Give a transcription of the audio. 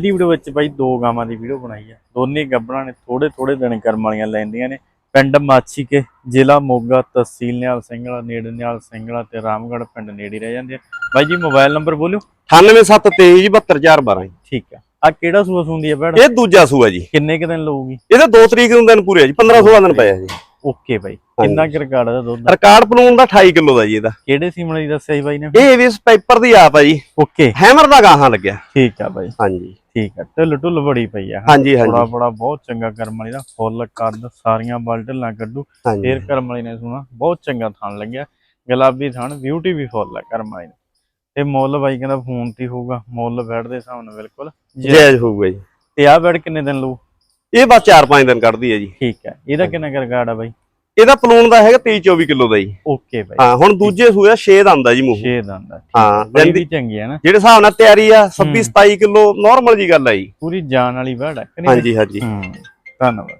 ਦੀ video ਵਿੱਚ ਬਾਈ ਦੋ ਗਾਵਾਂ ਦੀ ਵੀਡੀਓ ਬਣਾਈ ਆ। ਦੋਨੇ ਗੱਬੜਾਂ ਨੇ ਥੋੜੇ ਥੋੜੇ ਦਿਨ ਕਰਮ ਵਾਲੀਆਂ ਲੈਂਦੀਆਂ ਨੇ। ਪਿੰਡ ਮਾਛੀ ਕੇ ਜ਼ਿਲ੍ਹਾ ਮੋਗਾ ਤਹਿਸੀਲ ਨਿਹਾਲ ਸਿੰਘਲਾ ਨੇੜੇ ਨਿਹਾਲ ਸਿੰਘਲਾ ਤੇ ਰਾਮਗੜ੍ਹ ਪਿੰਡ ਨੇੜੇ ਰਹਿ ਜਾਂਦੇ ਆ। ਬਾਈ ਜੀ ਮੋਬਾਈਲ ਨੰਬਰ ਬੋਲਿਓ। 9723 72412 ਠੀਕ ਆ। ਆ ਕਿਹੜਾ ਸੂਆ ਸੁੰਦੀ ਆ ਭੈਣ? ਇਹ ਦੂਜਾ ਸੂਆ ਜੀ। ਕਿੰਨੇ ਕੁ ਦਿਨ ਲਊਗੀ? ਇਹਦੇ 2 ਤਰੀਕ ਨੂੰ ਦਿਨ ਪੂਰੇ ਆ ਜੀ 15 16 ਦਿਨ ਪਏ ਆ ਜੀ। ਓਕੇ ਬਾਈ। ਕਿੰਨਾ ਕੁ ਰਿਕਾਰਡ ਦਾ ਦੁੱਧ? ਰਿਕਾਰਡ ਪਲੂਨ ਦਾ 28 ਕਿਲੋ ਦਾ ਜੀ ਇਹਦਾ। ਕਿਹੜੇ ਸੀਮਣ ਦੀ ਦੱਸਿਆ ਸੀ ਬਾਈ ਨੇ? ਇਹ ਵੀ ਪੈਪਰ ਦੀ ਆਪ ਆ ਜੀ। ਓਕੇ। ਹੈਮਰ ਦਾ ਗਾਹਾਂ ਲੱਗਿਆ। ਠੀਕ ਆ ਬਾਈ। ਹਾਂਜੀ। ਠੀਕ ਆ। ਢਿੱਲ ਢੁੱਲ ਬੜੀ ਪਈ ਆ। ਹਾਂਜੀ ਬੜਾ ਹਾਂਜੀ ਬੜਾ ਬਹੁਤ ਚੰਗਾ ਕਰਮ ਵਾਲੀ ਦਾ। ਫੁੱਲ ਕੱਦ ਸਾਰੀਆਂ ਬਲ ਢਿੱਲਾਂ ਕੱਢੂ। ਫੇਰ ਕਰਮ ਵਾਲੀ ਨੇ ਸੁਣਾ। ਬਹੁਤ ਚੰਗਾ ਥਣ ਲੱਗਿਆ। ਗੁਲਾਬੀ ਥਣ ਬਿਊਟੀ ਵੀ ਫੁੱਲ ਆ ਕਰਮ ਵਾਲੀ। ਤੇ ਮੁੱਲ ਬਾਈ ਕਹਿੰਦਾ ਫੋਨ ਤੇ ਹੋਊਗਾ। ਮੁੱਲ ਬੈਡ ਦੇ ਹਿਸਾਬ ਨਾਲ ਬਿਲਕੁਲ। ਜੇ- ਜਾਇਜ਼ ਹੋਊਗਾ ਜੀ। ਤੇ ਆ ਬੈਡ ਕਿੰਨੇ ਦਿਨ ਲਊ? ਇਹ ਬਸ 4-5 ਦਿਨ ਕੱਢਦੀ ਹੈ ਜੀ। ਠੀਕ ਹੈ। ਇਹਦਾ ਕਿੰਨਾ ਕੁ ਰਿਕਾਰਡ ਆ ਬਾਈ? ਇਹਦਾ ਪਲੂਨ ਦਾ ਹੈਗਾ 23-24 ਕਿਲੋ ਦਾ ਜੀ। ਓਕੇ ਬਾਈ। ਹਾਂ ਹੁਣ ਦੂਜੇ ਸੂਆ 6 ਦਾ ਆਂਦਾ ਜੀ ਮੂੰਹ। 6 ਦੰਦ ਦਾ ਹਾਂ। ਬੜੀ ਚੰਗੀ ਹੈ ਨਾ। ਜਿਹੜੇ ਹਿਸਾਬ ਨਾਲ ਤਿਆਰੀ ਆ 26-27 ਕਿਲੋ ਨਾਰਮਲ ਜੀ ਗੱਲ ਆ ਜੀ। ਪੂਰੀ ਜਾਨ ਵਾਲੀ ਹੈ ਨਹੀਂ ਹਾਂਜੀ ਹਾਂਜੀ। ਧੰਨਵਾਦ।